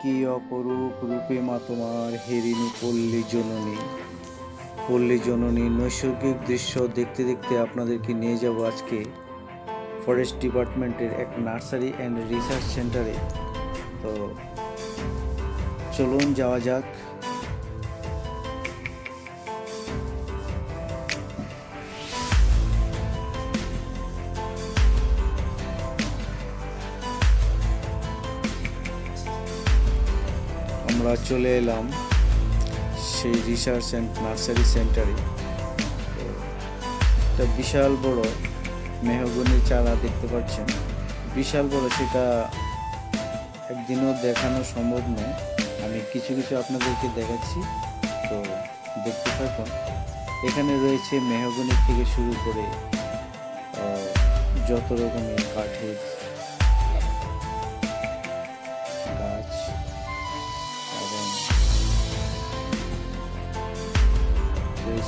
কি অপরূপ রূপে মা তোমার হেরিনি পল্লী জননী। পল্লী জননী নৈসর্গিক দৃশ্য দেখতে দেখতে আপনাদেরকে নিয়ে যাব আজকে ফরেস্ট ডিপার্টমেন্টের এক নার্সারি অ্যান্ড রিসার্চ সেন্টারে তো চলুন যাওয়া যাক। আমরা চলে এলাম সেই রিসার্চ অ্যান্ড নার্সারি সেন্টারে একটা বিশাল বড় মেহগনি চারা দেখতে পাচ্ছেন। বিশাল বড়, সেটা একদিনও দেখানো সম্ভব নয়। আমি কিছু কিছু আপনাদেরকে দেখাচ্ছি, তো দেখতে থাকুন। এখানে রয়েছে মেহগনি থেকে শুরু করে যত রকমের কাঠের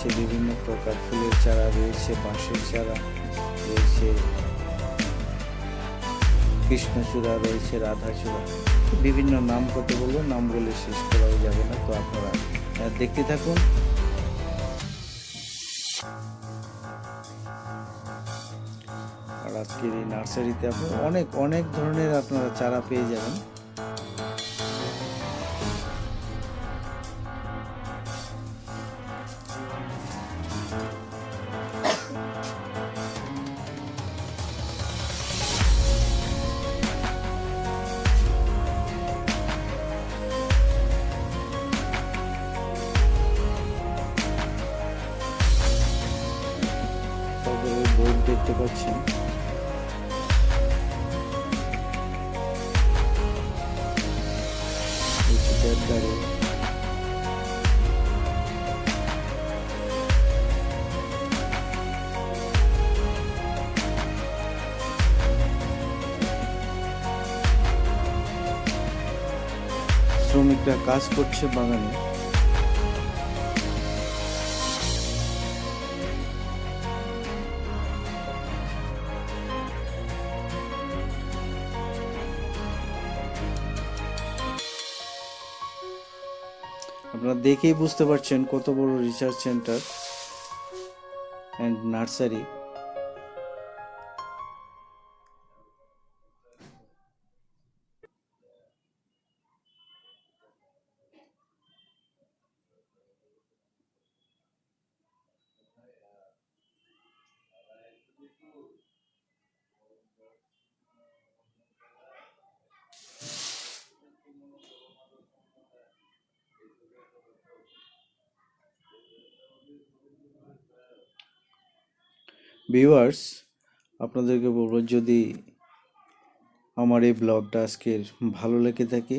রয়েছে, বিভিন্ন প্রকার ফুলের চারা রয়েছে, বাঁশের চারা রয়েছে, কৃষ্ণচূড়া রয়েছে, রাধাচূড়া। বিভিন্ন নাম কত বলব, নাম বলে শেষ করাও যাবে না, তো আপনারা দেখতে থাকুন। আর আজকের এই নার্সারিতে আপনারা অনেক অনেক ধরনের আপনারা চারা পেয়ে যাবেন। তারপরে বোর্ড দেখতে পাচ্ছেন হচ্ছে শ্রমিকরা কাজ করছে বাগানে। আপনারা দেখেই বুঝতে পারছেন কত বড় research centre and nursery viewers, আপনাদেরকে বলব, যদি আমার এই ব্লগটা আজকের ভালো লেগে থাকে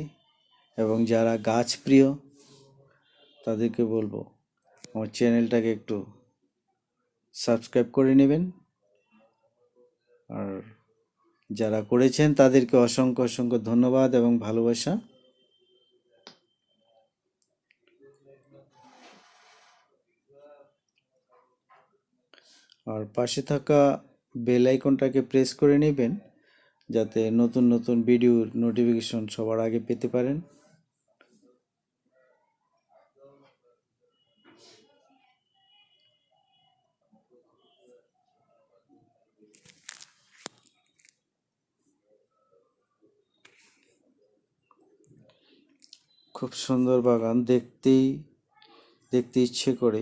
এবং যারা গাছ প্রিয় তাদেরকে বলব, আমার চ্যানেলটাকে একটু সাবস্ক্রাইব করে নেবেন। আর যারা করেছেন, তাদেরকে অসংখ্য অসংখ্য ধন্যবাদ এবং ভালোবাসা। আর পাশে থাকা বেল আইকনটাকে প্রেস করে নেবেন, যাতে নতুন নতুন ভিডিওর নোটিফিকেশন সবার আগে পেতে পারেন। খুব সুন্দর বাগান, দেখতেই, দেখতে ইচ্ছে করে।